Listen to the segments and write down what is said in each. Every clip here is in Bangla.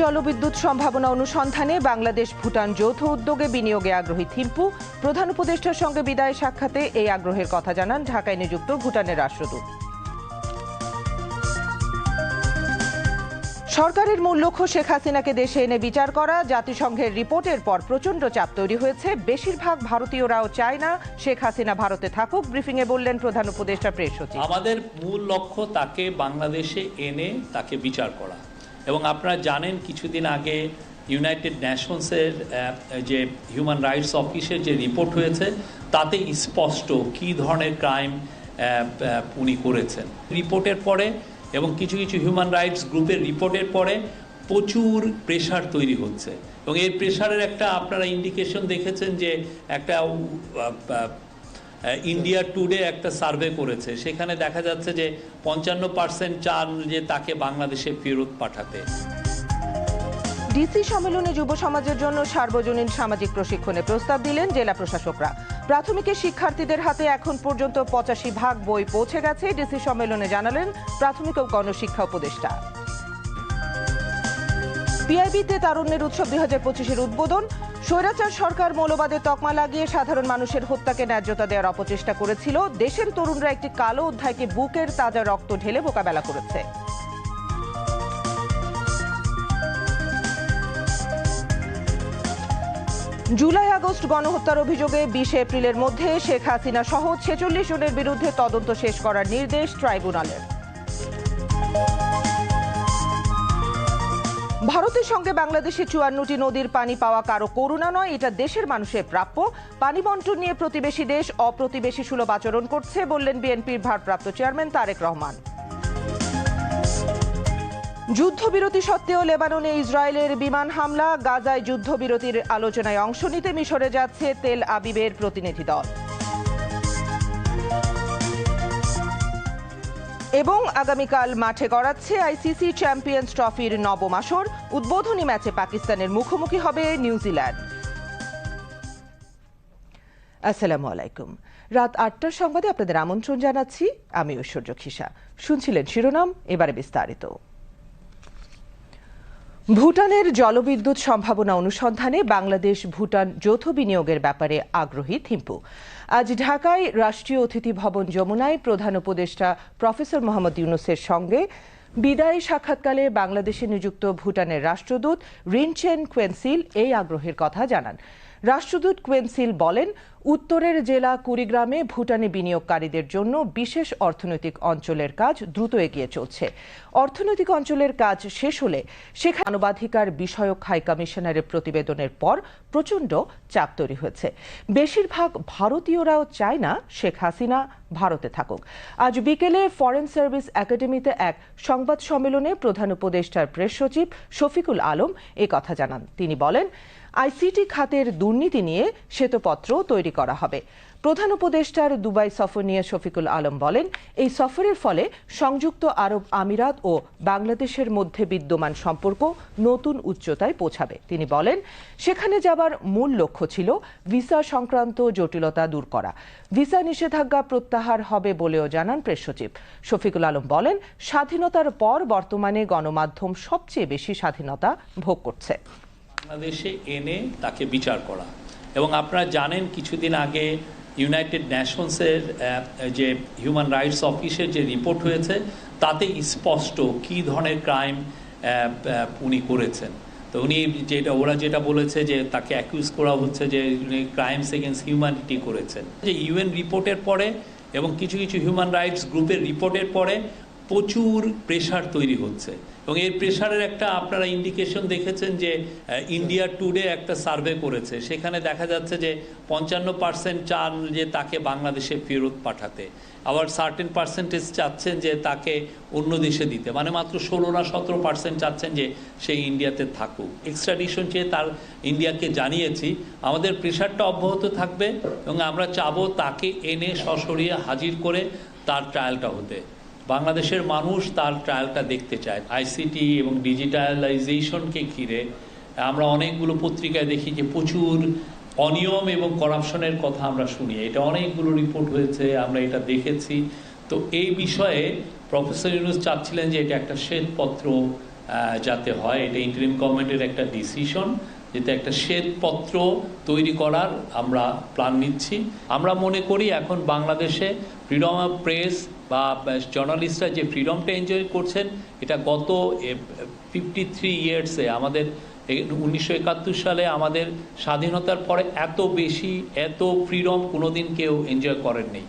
জলবিদ্যুৎ সম্ভাবনা অনুসন্ধানে বাংলাদেশ ভুটান যৌথ উদ্যোগে বিনিয়োগে আগ্রহী থিম্পু। প্রধান উপদেষ্টার সঙ্গে বিদায় সাক্ষাতে এই আগ্রহের কথা জানান ঢাকায় নিযুক্ত ভুটানের রাষ্ট্রদূত। সরকারের মূল লক্ষ্য শেখ হাসিনাকে দেশে এনে বিচার করা। জাতিসংঘের রিপোর্টের পর প্রচণ্ড চাপ তৈরি হয়েছে। বেশিরভাগ ভারতীয়রাও চায় না শেখ হাসিনা ভারতে থাকুক, ব্রিফিংয়ে বললেন প্রধান উপদেষ্টা প্রেস সচিব। আমাদের মূল লক্ষ্য তাকে বাংলাদেশে এনে তাকে বিচার করা। এবং আপনারা জানেন কিছুদিন আগে ইউনাইটেড নেশনসের যে হিউম্যান রাইটস অফিসের যে রিপোর্ট হয়েছে, তাতে স্পষ্ট কী ধরনের ক্রাইম উনি করেছেন। রিপোর্টের পরে এবং কিছু কিছু হিউম্যান রাইটস গ্রুপের রিপোর্টের পরে প্রচুর প্রেশার তৈরি হচ্ছে। এবং এই প্রেশারের একটা আপনারা ইন্ডিকেশন দেখেছেন যে একটা ইন্ডিয়া টুডে একটা সার্ভে করেছে। সেখানে দেখা যাচ্ছে যে পঞ্চান্ন পার্সেন্ট চান যে তাকে বাংলাদেশে ফেরত পাঠাতে। ডিসি সম্মেলনে যুব সমাজের জন্য সার্বজনীন সামাজিক প্রশিক্ষণে প্রস্তাব দিলেন জেলা প্রশাসকরা। প্রাথমিকের শিক্ষার্থীদের হাতে এখন পর্যন্ত পঁচাশি ভাগ বই পৌঁছে গেছে ডিসি সম্মেলনে জানালেন প্রাথমিক ও গণশিক্ষা উপদেষ্টা। পিআইবিতে তারুণ্যের উৎসব দুই হাজার পঁচিশের উদ্বোধন স্বৈরাচার সরকার মৌলবাদের তকমা লাগিয়ে সাধারণ মানুষের হত্যাকে ন্যায্যতা দেওয়ার অপচেষ্টা করেছিল। দেশের তরুণরা একটি কালো অধ্যায়কে বুকের তাজা রক্ত ঢেলে মোকাবেলা করেছে। জুলাই আগস্ট গণহত্যার অভিযোগে বিশে এপ্রিলের মধ্যে শেখ হাসিনা সহ ছেচল্লিশ জনের বিরুদ্ধে তদন্ত শেষ করার নির্দেশ ট্রাইব্যুনালের। ভারতের সঙ্গে বাংলাদেশে চুয়ান্নটি নদীর পানি পাওয়া কারও করুণা নয়, এটা দেশের মানুষের প্রাপ্য। পানি বন্টন নিয়ে প্রতিবেশী দেশ অপ্রতিবেশী সুলভ আচরণ করছে, বললেন বিএনপির ভারপ্রাপ্ত চেয়ারম্যান তারেক রহমান। যুদ্ধবিরতি সত্ত্বেও লেবাননে ইসরায়েলের বিমান হামলা, গাজায় যুদ্ধবিরতির আলোচনায় অংশ নিতে মিশরে যাচ্ছে তেল আবিবের প্রতিনিধি দল। এবং আগামীকাল মাঠে গড়াচ্ছে আইসিসি চ্যাম্পিয়ন্স ট্রফির নবম আসর। উদ্বোধনী ম্যাচে পাকিস্তানের মুখোমুখি হবে নিউজিল্যান্ড আসসালামু আলাইকুম। রাত আটটার সংবাদে আপনাদের আমন্ত্রণ জানাচ্ছি, আমি ঐশ্বর্য খিসা শুনছিলেন শিরোনাম, এবারে বিস্তারিত। ভুটানের জলবিদ্যুৎ সম্ভাবনা অনুসন্ধানে বাংলাদেশ ভুটান যৌথ বিনিয়োগের ব্যাপারে আগ্রহী থিম্পু। আজ ঢাকায় রাষ্ট্রীয় অতিথি ভবন যমুনায় প্রধান উপদেষ্টা প্রফেসর মোহাম্মদ ইউনুসের সঙ্গে বিদায়ী সাক্ষাৎকালে বাংলাদেশে নিযুক্ত ভুটানের রাষ্ট্রদূত রিনচেন কোয়েন্সিল এই আগ্রহের কথা জানান। রাষ্ট্রদূত কোয়েন্সিল বলেন, উত্তরের জেলা কুড়িগ্রামে ভুটানি বিনিয়োগকারীদের জন্য বিশেষ অর্থনৈতিক অঞ্চলের কাজ দ্রুত এগিয়ে চলছে। অর্থনৈতিক অঞ্চলের কাজ শেষ হলে সেখানে মানবাধিকার বিষয়ক হাই কমিশনারের প্রতিবেদনের পর প্রচণ্ড চাপ তৈরি হয়েছে। বেশিরভাগ ভারতীয়রাও চায় না শেখ হাসিনা ভারতে থাকুক। আজ বিকেলে ফরেন সার্ভিস একাডেমিতে এক সংবাদ সম্মেলনে প্রধান উপদেষ্টার প্রেস সচিব শফিকুল আলম কথা জানান। তিনি বলেন আইসিটি খাতের দুর্নীতি নিয়ে শ্বেতপত্র তৈরি করা হবে। প্রধান উপদেষ্টার দুবাই সফর নিয়ে শফিকুল আলম বলেন, এই সফরের ফলে সংযুক্ত আরব আমিরাত ও বাংলাদেশের মধ্যে বিদ্যমান সম্পর্ক নতুন উচ্চতায় পৌঁছাবে। তিনি বলেন, সেখানে যাবার মূল লক্ষ্য ছিল ভিসা সংক্রান্ত জটিলতা দূর করা। ভিসা নিষেধাজ্ঞা প্রত্যাহার হবে বলেও জানান প্রেস সচিব। শফিকুল আলম বলেন, স্বাধীনতার পর বর্তমানে গণমাধ্যম সবচেয়ে বেশি স্বাধীনতা ভোগ করছে। বাংলাদেশে এনে তাকে বিচার করা। এবং আপনারা জানেন কিছুদিন আগে ইউনাইটেড নেশনসের যে হিউম্যান রাইটস অফিসের যে রিপোর্ট হয়েছে, তাতে স্পষ্ট কী ধরনের ক্রাইম উনি করেছেন। তো উনি যেটা, ওরা যেটা বলেছে যে তাকে অ্যাকিউজ করা হচ্ছে যে উনি ক্রাইমস এগেন্স্ট হিউম্যানিটি করেছেন। যে ইউএন রিপোর্টের পরে এবং কিছু কিছু হিউম্যান রাইটস গ্রুপের রিপোর্টের পরে প্রচুর প্রেশার তৈরি হচ্ছে। এবং এর প্রেশারের একটা আপনারা ইন্ডিকেশন দেখেছেন যে ইন্ডিয়া টুডে একটা সার্ভে করেছে। সেখানে দেখা যাচ্ছে যে, পঞ্চান্ন পার্সেন্ট চান যে তাকে বাংলাদেশে ফেরত পাঠাতে। আবার সার্টেন পার্সেন্টেজ চাচ্ছেন যে তাকে অন্য দেশে দিতে। মানে মাত্র ষোলো না সতেরো পার্সেন্ট চাচ্ছেন যে সে ইন্ডিয়াতে থাকুক। এক্সট্রাডিশন চেয়ে তার ইন্ডিয়াকে জানিয়েছি। আমাদের প্রেশারটা অব্যাহত থাকবে এবং আমরা চাবো তাকে এনে সশরীরে হাজির করে তার ট্রায়ালটা হতে। বাংলাদেশের মানুষ তার ট্রায়ালটা দেখতে চায়। আইসিটি এবং ডিজিটালাইজেশনকে ঘিরে আমরা অনেকগুলো পত্রিকায় দেখি যে প্রচুর অনিয়ম এবং করাপশনের কথা আমরা শুনি। এটা অনেকগুলো রিপোর্ট হয়েছে, আমরা এটা দেখেছি। তো এই বিষয়ে প্রফেসর ইউনুস চাচ্ছিলেন যে এটা একটা শ্বেতপত্র যাতে হয়। এটা ইন্টারিম গভর্নমেন্টের একটা ডিসিশন যেটা একটা শ্বেতপত্র তৈরি করার আমরা প্ল্যান নিচ্ছি। আমরা মনে করি এখন বাংলাদেশে ফ্রিডম অফ প্রেস বা জার্নালিস্টরা যে ফ্রিডমটা এনজয় করছেন, এটা গত ফিফটি থ্রি ইয়ার্সে আমাদের উনিশশো একাত্তর সালে আমাদের স্বাধীনতার পরে এত বেশি, এত ফ্রিডম কোনোদিন কেউ এনজয় করেননি।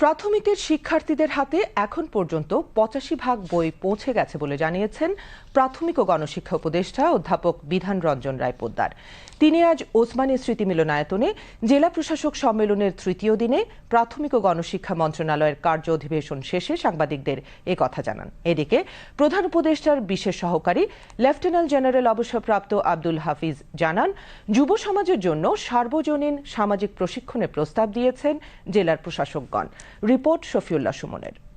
প্রাথমিকের শিক্ষার্থীদের হাতে এখন পর্যন্ত পঁচাশি ভাগ বই পৌঁছে গেছে বলে জানিয়েছেন প্রাথমিক ও গণশিক্ষা উপদেষ্টা অধ্যাপক বিধান রঞ্জন রায় পোদ্দার। তিনি আজ ওসমানী স্মৃতি মিলনায়তনে জেলা প্রশাসক সম্মেলনের তৃতীয় দিনে প্রাথমিক ও গণশিক্ষা মন্ত্রণালয়ের কার্য অধিবেশন শেষে সাংবাদিকদের এ কথা জানান। এদিকে প্রধান উপদেষ্টার বিশেষ সহকারী লেফটেন্যান্ট জেনারেল অবসরপ্রাপ্ত আব্দুল হাফিজ জানান, যুব সমাজের জন্য সার্বজনীন সামাজিক প্রশিক্ষণের প্রস্তাব দিয়েছেন জেলার প্রশাসকগণ। রিপোর্ট শফিউল্লাহ সুমনের।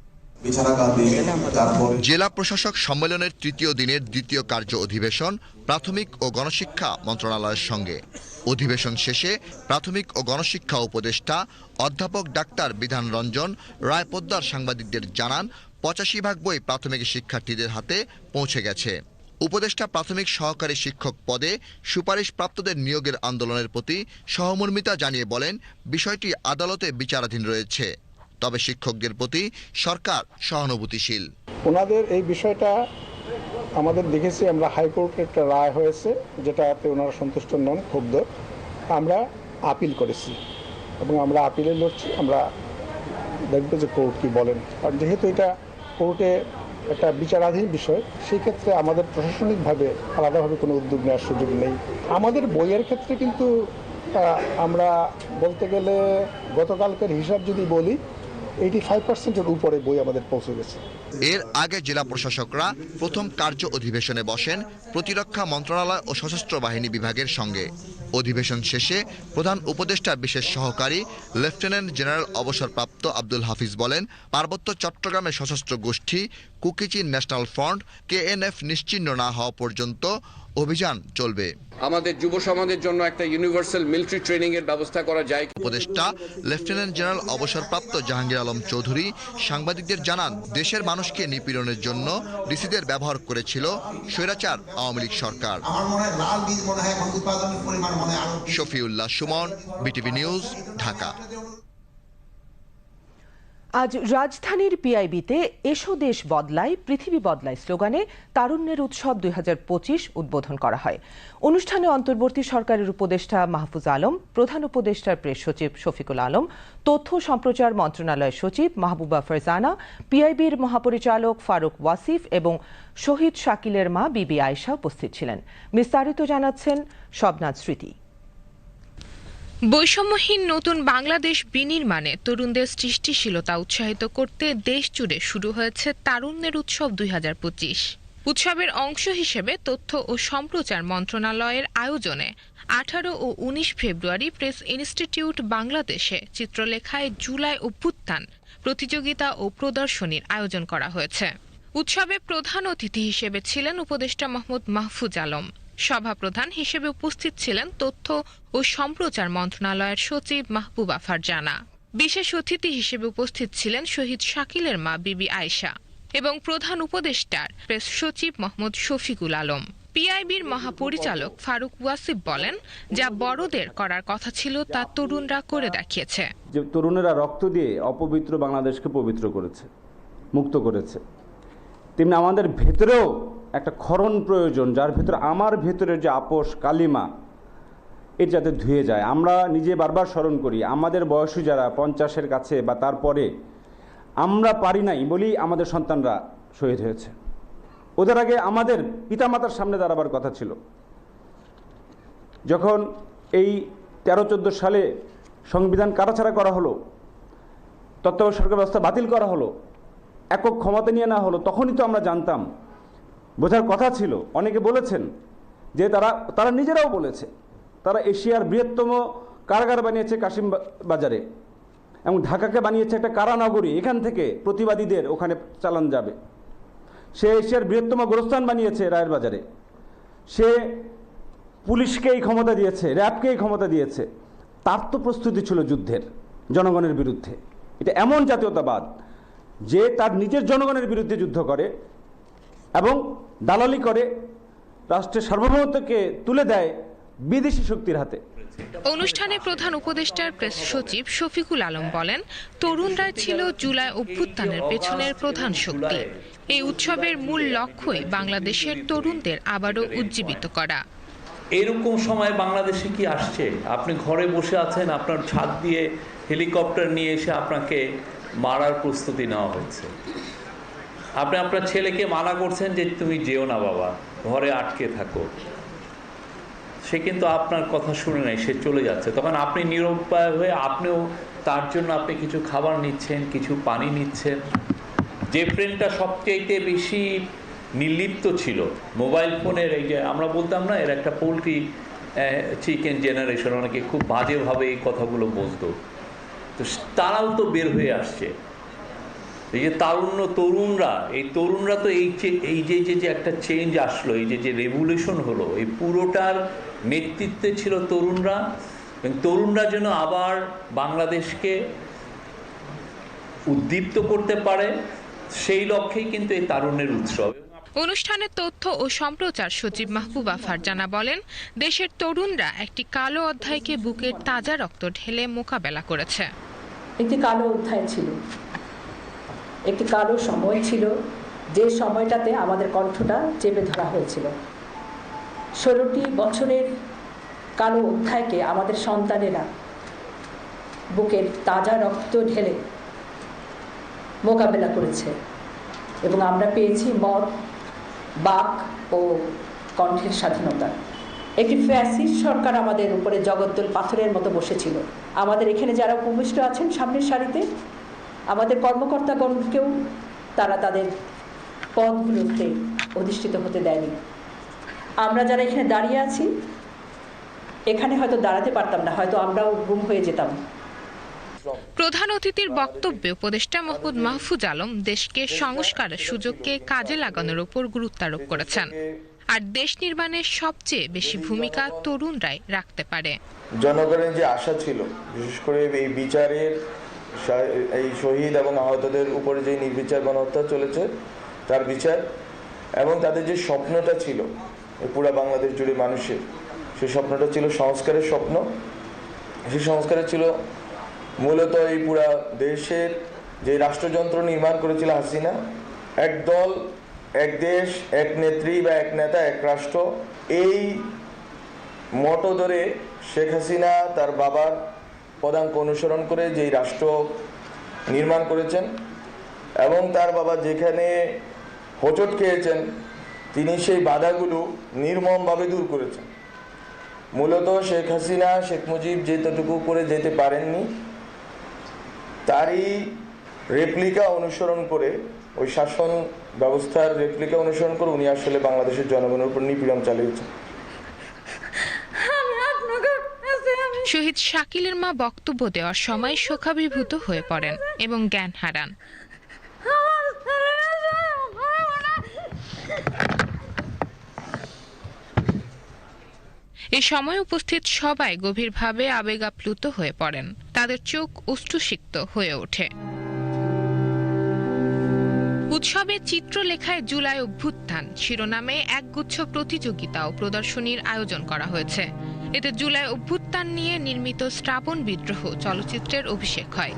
জেলা প্রশাসক সম্মেলনের তৃতীয় দিনের দ্বিতীয় কার্য অধিবেশন প্রাথমিক ও গণশিক্ষা মন্ত্রণালয়ের সঙ্গে। অধিবেশন শেষে প্রাথমিক ও গণশিক্ষা উপদেষ্টা অধ্যাপক ডাক্তার বিধান রঞ্জন রায় পোদ্দার সাংবাদিকদের জানান, পঁচাশি ভাগ বই প্রাথমিক শিক্ষার্থীদের হাতে পৌঁছে গেছে। উপদেষ্টা প্রাথমিক সহকারী শিক্ষক পদে সুপারিশ প্রাপ্তদের নিয়োগের আন্দোলনের প্রতি সহমর্মিতা জানিয়ে বলেন, বিষয়টি আদালতে বিচারাধীন রয়েছে। তবে শিক্ষকদের প্রতি সরকার সহানুভূতিশীল। ওনাদের এই বিষয়টা আমাদের দেখেছি, আমরা হাইকোর্টের একটা রায় হয়েছে, যেটাতে ওনারা সন্তুষ্ট নন ক্ষুব্ধ। আমরা আপিল করেছি এবং আমরা আপিলে লড়ছি, আমরা দেখব যে কোর্ট কি বলেন। কারণ যেহেতু এটা কোর্টে একটা বিচারাধীন বিষয় সেই ক্ষেত্রে আমাদের প্রশাসনিকভাবে আলাদাভাবে কোনো উদ্যোগ নেওয়ার সুযোগ নেই। আমাদের বইয়ের ক্ষেত্রে কিন্তু আমরা বলতে গেলে গতকালকের হিসাব যদি বলি এর আগে জেলা প্রশাসকরা প্রথম কার্য অধিবেশনে বসেন প্রতিরক্ষা মন্ত্রণালয় ও সশস্ত্র বাহিনী বিভাগের সঙ্গে। অধিবেশন শেষে প্রধান উপদেষ্টা বিশেষ সহকারী লেফটেন্যান্ট জেনারেল অবসরপ্রাপ্ত আব্দুল হাফিজ বলেন, পার্বত্য চট্টগ্রামের সশস্ত্র গোষ্ঠী, কুকিচি ন্যাশনাল ফ্রন্ট, কেএনএফ নিশ্চিহ্ন না হওয়া পর্যন্ত অভিযান চলবে। আমাদের যুব সমাজের জন্য একটা ইউনিভার্সাল মিলিটারি ট্রেনিং এর ব্যবস্থা করা যায়? উপদেষ্টা লেফটেন্যান্ট জেনারেল অবসরপ্রাপ্ত জাহাঙ্গীর আলম চৌধুরী সাংবাদিকদের জানান দেশের মানুষকে নিপীড়নের জন্য ডিসিদের ব্যবহার করেছিল স্বৈরাচার আওয়ামী লীগ সরকার। আমার লাল বীজ এখন উৎপাদনের পরিমাণ আরও শফিউল্লাহ সুমন বিটিভি নিউজ ঢাকা। আজ রাজধানীর পিআইবিতে এসো দেশ বদলায়, পৃথিবী বদলায় স্লোগানে তারুণ্যের উৎসব দুই উদ্বোধন করা হয়। অনুষ্ঠানে অন্তর্বর্তী সরকারের উপদেষ্টা মাহফুজ আলম, প্রধান উপদেষ্টার প্রেস সচিব শফিকুল আলম, তথ্য সম্প্রচার মন্ত্রণালয়ের সচিব মাহবুবা ফারজানা, পিআইবির মহাপরিচালক ফারুক ওয়াসিফ এবং শহীদ শাকিলের মা বিবি আয়শা উপস্থিত ছিলেন। বিস্তারিত জানাচ্ছেন শবনাথ স্মৃতি। বৈষম্যহীন নতুন বাংলাদেশ বিনির্মাণে তরুণদের সৃষ্টিশীলতা উৎসাহিত করতে দেশ জুড়ে শুরু হয়েছে তারুণ্যের উৎসব দুই হাজার পঁচিশ। উৎসবের অংশ হিসেবে তথ্য ও সম্প্রচার মন্ত্রণালয়ের আয়োজনে আঠারো ও উনিশ ফেব্রুয়ারি প্রেস ইনস্টিটিউট বাংলাদেশে চিত্রলেখায় জুলাই অভ্যুত্থান, প্রতিযোগিতা ও প্রদর্শনীর আয়োজন করা হয়েছে। উৎসবে প্রধান অতিথি হিসেবে ছিলেন উপদেষ্টা মোহাম্মদ মাহফুজ আলম। সভাপ্রধান হিসেবে উপস্থিত ছিলেন তথ্য ও সম্প্রচার মন্ত্রণালয়ের সচিব মাহবুবা ফারজানা। বিশেষ অতিথি হিসেবে উপস্থিত ছিলেন শহীদ শাকিলের মা বিবি আয়শা এবং প্রধান উপদেষ্টার প্রেস সচিব মোহাম্মদ শফিকুল আলম। পিআইবির মহাপরিচালক ফারুক ওয়াসিফ বলেন, যা বড়দের করার কথা ছিল তা তরুণরা করে দেখিয়েছে। যে তরুণেরা রক্ত দিয়ে অপবিত্র বাংলাদেশকে পবিত্র করেছে, মুক্ত করেছে। তেমনি আমাদের ভেতরেও একটা ক্ষরণ প্রয়োজন, যার ভেতরে আমার ভেতরে যে আপোষ, কালিমা, এর যাতে ধুয়ে যায়। আমরা নিজে বারবার স্মরণ করি, আমাদের বয়সী যারা পঞ্চাশের কাছে বা তারপরে, আমরা পারি নাই বলেই আমাদের সন্তানরা শহীদ হয়েছে। ওদের আগে আমাদের পিতামাতার সামনে দাঁড়াবার কথা ছিল। যখন এই তেরো চোদ্দ সালে সংবিধান কাটাছাড়া করা হলো, তত্ত্বাবধায়ক সরকার ব্যবস্থা বাতিল করা হলো, একক ক্ষমতা নিয়ে না হলো, তখনই তো আমরা জানতাম বোঝার কথা ছিল। অনেকে বলেছেন যে তারা তারা নিজেরাও বলেছে। তারা এশিয়ার বৃহত্তম কারাগার বানিয়েছে কাশিম বাজারে এবং ঢাকাকে বানিয়েছে একটা কারানগরী এখান থেকে প্রতিবাদীদের ওখানে চালান যাবে। সে এশিয়ার বৃহত্তম গোরস্থান বানিয়েছে রায়ের বাজারে। সে পুলিশকে এই ক্ষমতা দিয়েছে র্যাবকে এই ক্ষমতা দিয়েছে। তার তো প্রস্তুতি ছিল যুদ্ধের, জনগণের বিরুদ্ধে। এটা এমন জাতীয়তাবাদ যে তার নিজের জনগণের বিরুদ্ধে যুদ্ধ করে। এবং দালালি করে রাষ্ট্রের সার্বভৌমত্বকে তুলে দেয় বিদেশি শক্তির হাতে। অনুষ্ঠানে প্রধান উপদেষ্টার প্রেস সচিব শফিকুল আলম বলেন তরুণরাই ছিল জুলাই অভ্যুত্থানের পেছনের প্রধান শক্তি। এই উৎসবের মূল লক্ষ্যই বাংলাদেশের তরুণদের আবারও উজ্জীবিত করা। এরকম সময় বাংলাদেশে কি আসছে? আপনি ঘরে বসে আছেন আপনার ছাদ দিয়ে হেলিকপ্টার নিয়ে এসে আপনাকে মারার প্রস্তুতি নেওয়া হচ্ছে আপনি আপনার ছেলেকে মানা করছেন যে তুমি যেও না বাবা, ঘরে আটকে থাকো। সে কিন্তু আপনার কথা শুনে নাই, সে চলে যাচ্ছে। তখন আপনি নিরুপায় হয়ে আপনিও তার জন্য আপনি কিছু খাবার নিচ্ছেন, কিছু পানি নিচ্ছেন। যে ফ্রেন্ডটা সবচেয়ে বেশি নির্লিপ্ত ছিল, মোবাইল ফোনের এই যে আমরা বলতাম না, এর একটা পোলট্রি চিকেন জেনারেশন অনেকে খুব বাজেভাবে এই কথাগুলো বলতো। তো তারাও তো বের হয়ে আসছে। এই যে তারুণ্য তরুণরা এই তরুণরা তো এই যে এই যে যে যে একটা চেঞ্জ আসলো এই যে যে রেভুলেশন হলো এই পুরোটার নেতৃত্বে ছিল তরুণরা এবং তরুণরা যেন আবার বাংলাদেশকে উদ্দীপ্ত করতে পারে সেই লক্ষ্যেই কিন্তু এই তারুণ্যের উৎসব। অনুষ্ঠানে তথ্য ও সম্প্রচার সচিব মাহবুবা ফারজানা বলেন দেশের তরুণরা একটি কালো অধ্যায়কে বুকের তাজা রক্ত ঢেলে মোকাবেলা করেছে। একটি কালো অধ্যায় ছিল। একটি কালো সময় ছিল, যে সময়টাতে আমাদের কণ্ঠটা চেপে ধরা হয়েছিল। ষোলোটি বছরের কালো অধ্যায়কে আমাদের সন্তানেরা বুকের তাজা রক্ত ঢেলে মোকাবেলা করেছে এবং আমরা পেয়েছি মত বাক ও কণ্ঠের স্বাধীনতা। একটি ফ্যাসিস্ট সরকার আমাদের উপরে জগদ্দল পাথরের মতো বসেছিল। আমাদের এখানে যারা উপবিষ্ট আছেন সামনের সারিতে আমাদের কর্মকর্তাগণকেও তারা তাদের পদগুলোতে অধিষ্ঠিত হতে দেয়নি। আমরা যারা এখানে দাঁড়িয়ে আছি এখানে হয়তো দাঁড়াতে পারতাম না হয়তো আমরাও গুম হয়ে যেতাম। প্রধান অতিথির বক্তব্যে উপদেষ্টা মোহাম্মদ মাহফুজ আলম দেশকে সংস্কারের সুযোগকে কাজে লাগানোর উপর গুরুত্ব আরোপ করেছেন। আর দেশ নির্মাণের সবচেয়ে বেশি ভূমিকা তরুণরাই রাখতে পারে। জনগণের যে আশা ছিল বিশেষ করে এই বিচারের এই শহীদ এবং আহতদের উপরে যে নির্বিচার গণহত্যা চলেছে, তার বিচার এবং তাদের যে স্বপ্নটা ছিল পুরা বাংলাদেশ জুড়ে মানুষের, সেই স্বপ্নটা ছিল সংস্কারের স্বপ্ন। সেই সংস্কারের ছিল মূলত এই পুরা দেশের যে রাষ্ট্রযন্ত্র নির্মাণ করেছিল হাসিনা, এক দল, এক দেশ, এক নেত্রী বা এক নেতা, এক রাষ্ট্র, এই মতো ধরে শেখ হাসিনা, তার বাবার পদাঙ্ক অনুসরণ করে যেই রাষ্ট্র নির্মাণ করেছেন এবং তার বাবা যেখানে হোঁচট খেয়েছেন, তিনি সেই বাধাগুলো নির্মমভাবে দূর করেছেন। মূলত শেখ হাসিনা, শেখ মুজিব যেতটুকু করে যেতে পারেননি, তারই রেপ্লিকা অনুসরণ করে, ওই শাসন ব্যবস্থার রেপ্লিকা অনুসরণ করে উনি আসলে বাংলাদেশের জনগণের উপর নিপীড়ন চালিয়েছেন। শহীদ শাকিলের মা বক্তব্য দেওয়ার সময় শোকাভিভূত হয়ে পড়েন এবং জ্ঞান হারান। এ সময় উপস্থিত সবাই গভীরভাবে আবেগাপ্লুত হয়ে পড়েন। তাদের চোখ অশ্রুসিক্ত হয়ে ওঠে। উৎসবে চিত্রলেখায় জুলাই অভ্যুত্থান শিরোনামে একগুচ্ছ প্রতিযোগিতা ও প্রদর্শনীর আয়োজন করা হয়েছে। এতে জুলাই অভ্যুত্থান নিয়ে নির্মিত শ্রাবণ বিদ্রোহ চলচ্চিত্রের অভিষেক হয়।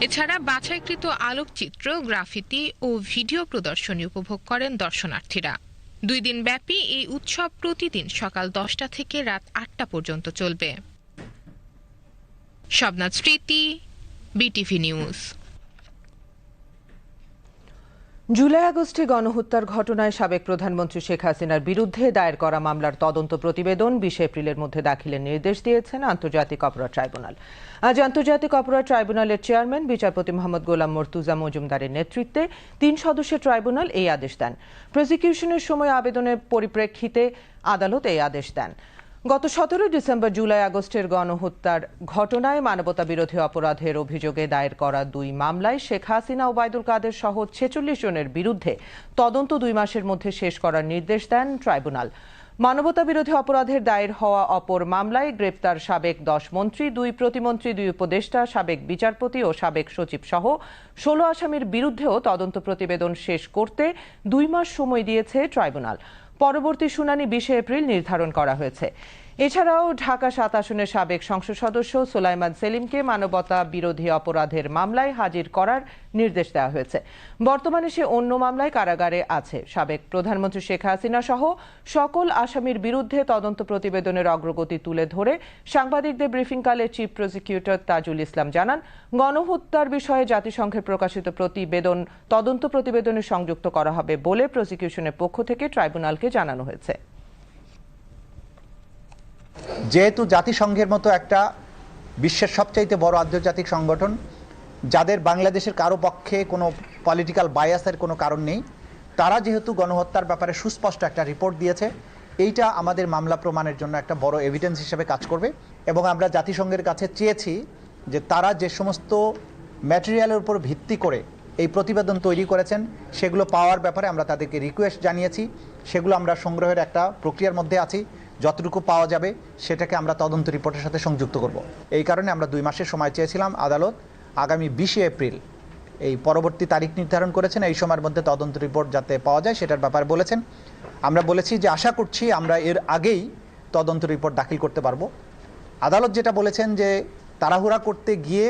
এছাড়া বাছাইকৃত আলোকচিত্র, গ্রাফিতি ও ভিডিও প্রদর্শনী উপভোগ করেন দর্শনার্থীরা। দুই দিন ব্যাপী এই উৎসব প্রতিদিন সকাল দশটা থেকে রাত আটটা পর্যন্ত চলবে। শবনাথ স্মৃতি, বিটিভি নিউজ। জুলাই আগস্টে গণহত্যার ঘটনায় সাবেক প্রধানমন্ত্রী শেখ হাসিনার বিরুদ্ধে দায়ের করা মামলার তদন্ত প্রতিবেদন বিশে এপ্রিলের মধ্যে দাখিলের নির্দেশ দিয়েছেন আন্তর্জাতিক অপরাধ ট্রাইব্যুনাল। আজ আন্তর্জাতিক অপরাধ ট্রাইব্যুনালের চেয়ারম্যান, বিচারপতি মোহাম্মদ গোলাম মর্তুজা মজুমদারের নেতৃত্বে তিন সদস্যের ট্রাইব্যুনাল এই আদেশ দেন। প্রসিকিউশনের সময় আবেদনের পরিপ্রেক্ষিতে আদালত এই আদেশ দেন। গত সতেরো ডিসেম্বর জুলাই আগস্টের গণহত্যার ঘটনায় মানবতা বিরোধী অপরাধের অভিযোগে দায়ের করা দুই মামলায় শেখ হাসিনা ওবায়দুল কাদের সহ ছেচল্লিশ জনের বিরুদ্ধে তদন্ত দুই মাসের মধ্যে শেষ করার নির্দেশ দেন ট্রাইব্যুনাল। মানবতা বিরোধী অপরাধের দায়ের হওয়া অপর মামলায় গ্রেপ্তার সাবেক দশ মন্ত্রী, দুই প্রতিমন্ত্রী, দুই উপদেষ্টা, সাবেক বিচারপতি ও সাবেক সচিব সহ ষোলো আসামির বিরুদ্ধেও তদন্ত প্রতিবেদন শেষ করতে দুই মাস সময় দিয়েছে ট্রাইব্যুনাল। পরবর্তী শুনানি বিশে এপ্রিল নির্ধারণ করা হয়েছে। এছাড়াও ঢাকা সাত আসনের সাবেক সংসদ সদস্য সোলাইমান সেলিমকে মানবতা বিরোধী অপরাধের মামলায় হাজির করার নির্দেশ দেওয়া হয়েছে। বর্তমানে সে অন্য মামলায় কারাগারে আছে। সাবেক প্রধানমন্ত্রী শেখ হাসিনা সহ সকল আসামির বিরুদ্ধে তদন্ত প্রতিবেদনের অগ্রগতি তুলে ধরে সাংবাদিকদের ব্রিফিংকালে চিফ প্রসিকিউটর তাজুল ইসলাম জানান, গণহত্যার বিষয়ে জাতিসংঘের প্রকাশিত প্রতিবেদন তদন্ত প্রতিবেদনে সংযুক্ত করা হবে বলে প্রসিকিউশনের পক্ষ থেকে ট্রাইব্যুনালকে জানানো হয়েছে। যেহেতু জাতিসংঘের মতো একটা বিশ্বের সবচাইতে বড় আন্তর্জাতিক সংগঠন, যাদের বাংলাদেশের কারও পক্ষে কোনো পলিটিক্যাল বায়াসের কোনো কারণ নেই, তারা যেহেতু গণহত্যার ব্যাপারে সুস্পষ্ট একটা রিপোর্ট দিয়েছে, এইটা আমাদের মামলা প্রমাণের জন্য একটা বড় এভিডেন্স হিসেবে কাজ করবে। এবং আমরা জাতিসংঘের কাছে চেয়েছি যে তারা যে সমস্ত ম্যাটেরিয়ালের উপর ভিত্তি করে এই প্রতিবেদন তৈরি করেছেন, সেগুলো পাওয়ার ব্যাপারে আমরা তাদেরকে রিকোয়েস্ট জানিয়েছি। সেগুলো আমরা সংগ্রহের একটা প্রক্রিয়ার মধ্যে আছি। যতটুকু পাওয়া যাবে, সেটাকে আমরা তদন্ত রিপোর্টের সাথে সংযুক্ত করব। এই কারণে আমরা দুই মাসের সময় চেয়েছিলাম আদালত আগামী বিশে এপ্রিল এই পরবর্তী তারিখ নির্ধারণ করেছেন, এই সময়ের মধ্যে তদন্ত রিপোর্ট যাতে পাওয়া যায় সেটার ব্যাপারে বলেছেন। আমরা বলেছি যে আশা করছি আমরা এর আগেই তদন্ত রিপোর্ট দাখিল করতে পারব। আদালত যেটা বলেছেন যে তাড়াহুড়া করতে গিয়ে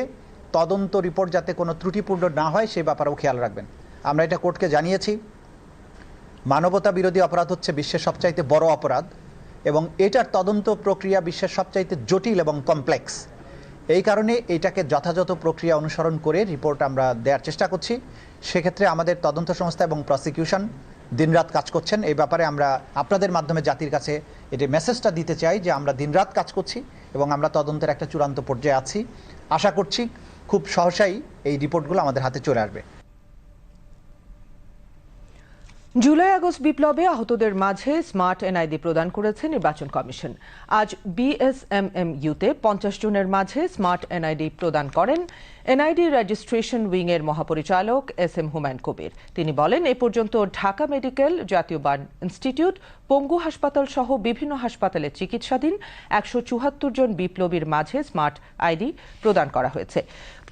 তদন্ত রিপোর্ট যাতে কোনো ত্রুটিপূর্ণ না হয় সেই ব্যাপারেও খেয়াল রাখবেন। আমরা এটা কোর্টকে জানিয়েছি। মানবতা বিরোধী অপরাধ হচ্ছে বিশ্বের সবচাইতে বড় অপরাধ। এবং এটার তদন্ত প্রক্রিয়া বিশ্বের সবচাইতে জটিল এবং কমপ্লেক্স। এই কারণে এটাকে যথাযথ প্রক্রিয়া অনুসরণ করে রিপোর্ট আমরা দেওয়ার চেষ্টা করছি। সেক্ষেত্রে আমাদের তদন্ত সংস্থা এবং প্রসিকিউশন দিনরাত কাজ করছেন। এই ব্যাপারে আমরা আপনাদের মাধ্যমে জাতির কাছে এটি মেসেজটা দিতে চাই যে আমরা দিনরাত কাজ করছি এবং আমরা তদন্তের একটা চূড়ান্ত পর্যায়ে আছি। আশা করছি খুব সহসাই এই রিপোর্টগুলো আমাদের হাতে চলে আসবে। জুলাই আগস্ট বিপ্লবে আহতদের মাঝে স্মার্ট এনআইডি প্রদান করেছে নির্বাচন কমিশন। আজ বিএসএমএমইউতে পঞ্চাশ জনের মাঝে স্মার্ট এনআইডি প্রদান করেন এনআইডি রেজিস্ট্রেশন উইং এর মহাপরিচালক এস এম হুমায়ুন কবির। তিনি বলেন, এ পর্যন্ত ঢাকা মেডিকেল, জাতীয় বার্ন ইনস্টিটিউট, পঙ্গু হাসপাতাল সহ বিভিন্ন হাসপাতালে চিকিৎসাধীন একশো চুয়াত্তর জন বিপ্লবীর মাঝে স্মার্ট আইডি প্রদান করা হয়েছে।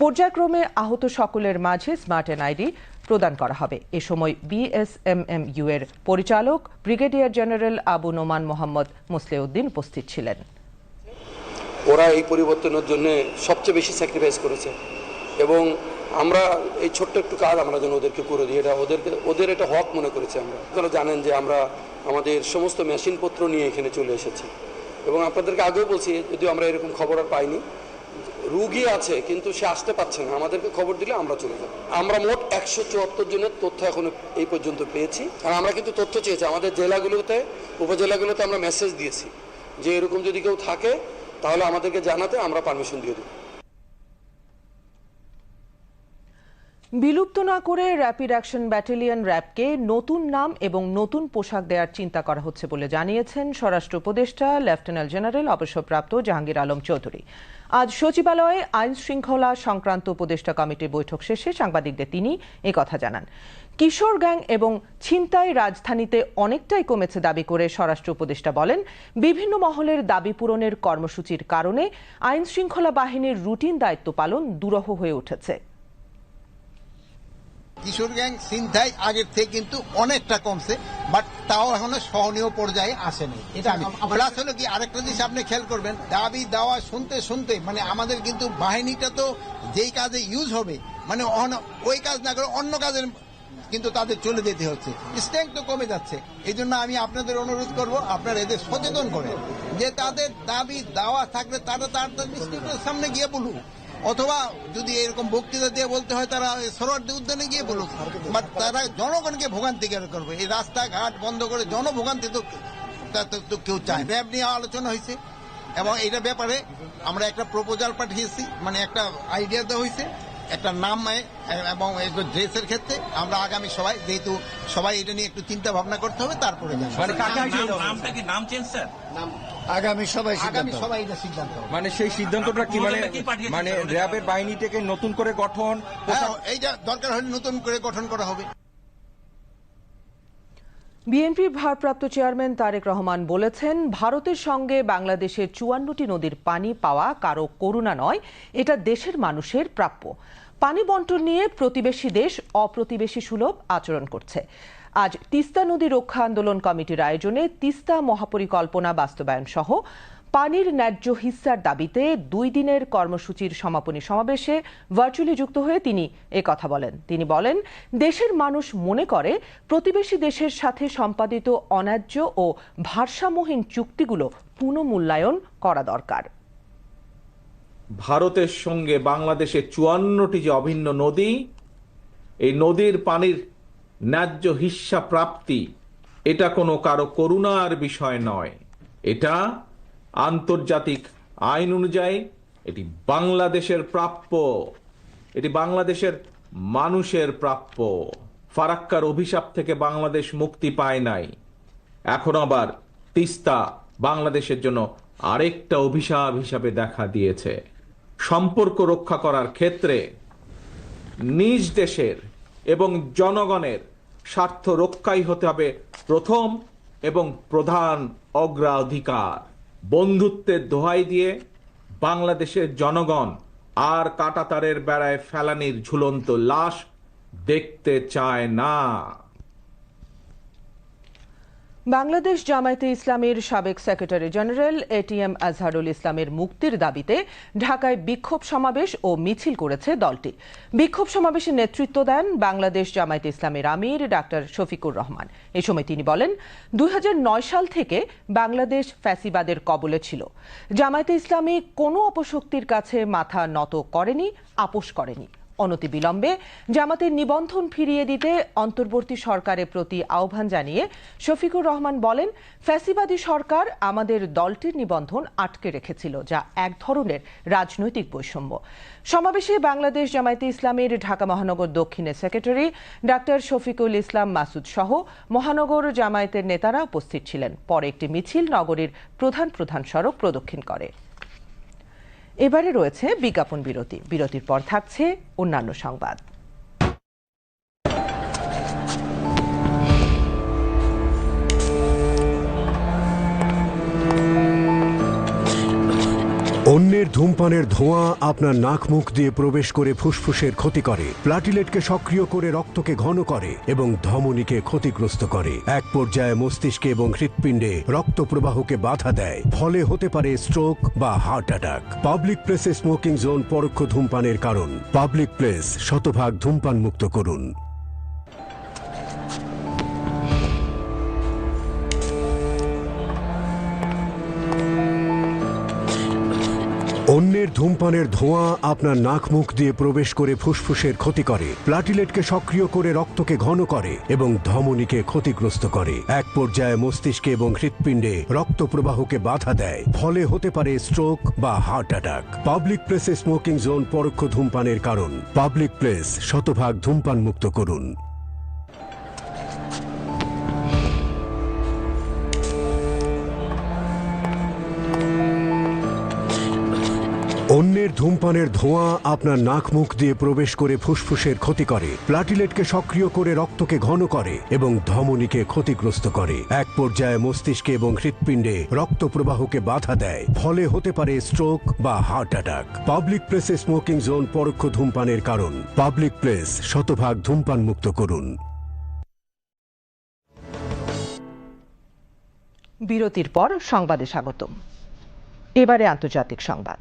পর্যায়ক্রমে আহত সকলের মাঝে স্মার্ট এনআইডি প্রদান করা হবে। এ সময় বিএসএমএমইউ এর পরিচালক ব্রিগেডিয়ার জেনারেল আবু নোমান মোহাম্মদ মুসলেউদ্দিন উপস্থিত ছিলেন। ওরা এই পরিবর্তনের জন্য সবচেয়ে বেশি স্যাক্রিফাইস করেছে। এবং আমরা এই ছোট্ট একটু কাজ আমরা যেন ওদেরকে করে দিই। এটা ওদেরকে, ওদের এটা হক মনে করেছে আমরা। আপনারা জানেন যে আমরা আমাদের সমস্ত মেশিনপত্র নিয়ে এখানে চলে এসেছি। এবং আপনাদেরকে আগেও বলছি, যদিও আমরা এরকম খবর আর পাইনি রুগী আছে, কিন্তু সে আসতে পারছে না। আমাদেরকে খবর দিলে আমরা চলে যাব। আমরা মোট একশো চুয়াত্তর জনের তথ্য এখন এই পর্যন্ত পেয়েছি। আর আমরা কিন্তু তথ্য চেয়েছি। আমাদের জেলাগুলোতে, উপজেলাগুলোতে আমরা মেসেজ দিয়েছি। যে এরকম যদি কেউ থাকে, তাহলে আমাদেরকে জানাতে আমরা পারমিশন দিয়ে দেবো। বিলুপ্ত না করে র্যাপিড অ্যাকশন ব্যাটালিয়ন র্যাবকে নতুন নাম এবং নতুন পোশাক দেওয়ার চিন্তা করা হচ্ছে বলে জানিয়েছেন স্বরাষ্ট্র উপদেষ্টা লেফটেন্যান্ট জেনারেল অবসরপ্রাপ্ত জাহাঙ্গীর আলম চৌধুরী। আজ সচিবালয়ে আইন শৃঙ্খলা সংক্রান্ত উপদেষ্টা কমিটির বৈঠক শেষে সাংবাদিকদের তিনি কথা জানান। কিশোর গ্যাং এবং ছিনতাই রাজধানীতে অনেকটাই কমেছে দাবি করে স্বরাষ্ট্র উপদেষ্টা বলেন, বিভিন্ন মহলের দাবি পূরণের কর্মসূচির কারণে আইন শৃঙ্খলা বাহিনীর রুটিন দায়িত্ব পালন দুরহ হয়ে উঠেছে। কিশোর গ্যাং চিন্তায় আগের থেকে কিন্তু অনেকটা কমছে বাট তাও এখনও সহনীয় পর্যায়ে আসেনি। এটা আমি প্লাস হলো কি আরেকটা জিনিস আপনি খেয়াল করবেন দাবি দাওয়া শুনতে শুনতে মানে আমাদের কিন্তু বাহিনীটা তো যেই কাজে ইউজ হবে মানে ওই কাজ না করে অন্য কাজের কিন্তু তাদের চলে যেতে হচ্ছে। স্ট্রেংথ তো কমে যাচ্ছে। এই জন্য আমি আপনাদের অনুরোধ করব আপনারা এদের সচেতন করেন যে তাদের দাবি দাওয়া থাকলে তারা তার সামনে গিয়ে বলুক। অথবা যদি এরকম বক্তৃতা দিয়ে বলতে হয়, তারা সরোয়ার্দী উদ্যানে গিয়ে বলুক। বা তারা জনগণকে ভোগান্তি কেন করবে? এই রাস্তাঘাট বন্ধ করে জনভোগান্তি তো তো- কেউ চায় র্যাব নিয়ে আলোচনা হয়েছে। এবং এটা ব্যাপারে আমরা একটা প্রপোজাল পাঠিয়েছি। মানে একটা আইডিয়া দেওয়া হয়েছে। একটা নাম এবং ড্রেসের ক্ষেত্রে আমরা আগামী সবাই যেহেতু সবাই এটা নিয়ে একটু চিন্তা ভাবনা করতে হবে তারপরে জানাব। নামটা কি নাম চেঞ্জ স্যার আগামী সবাই আগামী সবাই এটা সিদ্ধান্ত মানে সেই সিদ্ধান্তটা কি মানে মানে? র্যাবের বাহিনীটাকে নতুন করে গঠন হ্যাঁ এইটা দরকার হলে নতুন করে গঠন করা হবে। বিএনপির ভারপ্রাপ্ত চেয়ারম্যান তারেক রহমান বলেছেন, ভারতের সঙ্গে বাংলাদেশের চুয়ান্নটি নদীর পানি পাওয়া কারও করুণা নয়, এটা দেশের মানুষের প্রাপ্য। পানি বন্টন নিয়ে প্রতিবেশী দেশ অপ্রতিবেশী সুলভ আচরণ করছে। আজ তিস্তা নদী রক্ষা আন্দোলন কমিটির আয়োজনে তিস্তা মহাপরিকল্পনা বাস্তবায়ন সহ পানির ন্যায্য হিস্সার দাবিতে দুই দিনের কর্মসূচির সমাপনী সমাবেশে ভার্চুয়ালি যুক্ত হয়ে তিনি কথা বলেন। তিনি বলেন, দেশের মানুষ মনে করে প্রতিবেশী দেশের সাথে সম্পাদিত অন্যায্য ও ভারসাম্যহীন চুক্তিগুলো পুনঃমূল্যায়ন করা দরকার। ভারতের সঙ্গে বাংলাদেশের চুয়ান্নটি যে অভিন্ন নদী, এই নদীর পানির ন্যায্য হিস্সা প্রাপ্তি, এটা কোনো কারও করুণার বিষয় নয়। এটা আন্তর্জাতিক আইন অনুযায়ী এটি বাংলাদেশের প্রাপ্য। এটি বাংলাদেশের মানুষের প্রাপ্য। ফারাক্কার অভিশাপ থেকে বাংলাদেশ মুক্তি পায় নাই। এখন আবার তিস্তা বাংলাদেশের জন্য আরেকটা অভিশাপ হিসাবে দেখা দিয়েছে। সম্পর্ক রক্ষা করার ক্ষেত্রে নিজ দেশের এবং জনগণের স্বার্থ রক্ষাই হতে হবে প্রথম এবং প্রধান অগ্রাধিকার। বন্ধুত্বের দোহাই দিয়ে বাংলাদেশের জনগণ আর কাটাতারের বেড়ায় ফেলানির ঝুলন্ত লাশ দেখতে চায় না। বাংলাদেশ জামায়াতে ইসলামের সাবেক সেক্রেটারি জেনারেল এটিএম আজহারুল ইসলামের মুক্তির দাবিতে ঢাকায় বিক্ষোভ সমাবেশ ও মিছিল করেছে দলটি। বিক্ষোভ সমাবেশে নেতৃত্ব দেন বাংলাদেশ জামায়াতে ইসলামের আমির ডাক্তার শফিকুর রহমান। এ সময় তিনি বলেন, দুই হাজার নয় সাল থেকে বাংলাদেশ ফ্যাসিবাদের কবলে ছিল। জামায়াতে ইসলামী কোনো অপশক্তির কাছে মাথা নত করেনি, আপোষ করেনি। অনতিবিলম্বে জামাতের নিবন্ধন ফিরিয়ে দিতে অন্তর্বর্তী সরকারের প্রতি আহ্বান জানিয়ে শফিকুর রহমান বলেন, ফ্যাসিবাদী সরকার আমাদের দলটির নিবন্ধন আটকে রেখেছিল, যা এক ধরনের রাজনৈতিক বৈষম্য। সমাবেশে বাংলাদেশ জামায়াতে ইসলামের ঢাকা মহানগর দক্ষিণের সেক্রেটারি ডাক্তার শফিকুল ইসলাম মাসুদ সহ মহানগর জামায়াতের নেতারা উপস্থিত ছিলেন। পরে একটি মিছিল নগরীর প্রধান প্রধান সড়ক প্রদক্ষিণ করে। এবারে রয়েছে বিজ্ঞাপন বিরতি। বিরতির পর থাকছে অন্যান্য সংবাদ। অন্যের ধূমপানের ধোঁয়া আপনার নাক মুখ দিয়ে প্রবেশ করে ফুসফুসের ক্ষতি করে। প্লাটিলেটকে সক্রিয় করে রক্তকে ঘন করে এবং ধমনীকে ক্ষতিগ্রস্ত করে। এক পর্যায়ে মস্তিষ্কে এবং হৃৎপিণ্ডে রক্ত প্রবাহকে বাধা দেয়। ফলে হতে পারে স্ট্রোক বা হার্ট অ্যাটাক। পাবলিক প্লেসে স্মোকিং জোন পরোক্ষ ধূমপানের কারণ। পাবলিক প্লেস শতভাগ ধূমপান মুক্ত করুন। অন্যের ধূমপানের ধোঁয়া আপনার নাক মুখ দিয়ে প্রবেশ করে ফুসফুসের ক্ষতি করে। প্লাটিলেটকে সক্রিয় করে রক্তকে ঘন করে এবং ধমনীকে ক্ষতিগ্রস্ত করে। এক পর্যায়ে মস্তিষ্কে এবং হৃৎপিণ্ডে রক্ত প্রবাহকে বাধা দেয়। ফলে হতে পারে স্ট্রোক বা হার্ট অ্যাটাক পাবলিক প্লেসে স্মোকিং জোন পরোক্ষ ধূমপানের কারণ। পাবলিক প্লেস শতভাগ ধূমপান মুক্ত করুন। ধূমপানের ধোঁয়া আপনার নাক মুখ দিয়ে প্রবেশ করে ফুসফুসের ক্ষতি করে। প্লাটিলেটকে সক্রিয় করে রক্তকে ঘন করে এবং ধমনীকে ক্ষতিগ্রস্ত করে। এক পর্যায়ে মস্তিষ্কে এবং হৃৎপিণ্ডে রক্ত প্রবাহকে বাধা দেয়। ফলে হতে পারে স্ট্রোক বা হার্ট অ্যাটাক পাবলিক প্লেসে স্মোকিং জোন পরোক্ষ ধূমপানের কারণ। পাবলিক প্লেস শতভাগ ধূমপান মুক্ত করুন। বিরতির পর সংবাদে স্বাগতম। এবারে আন্তর্জাতিক সংবাদ।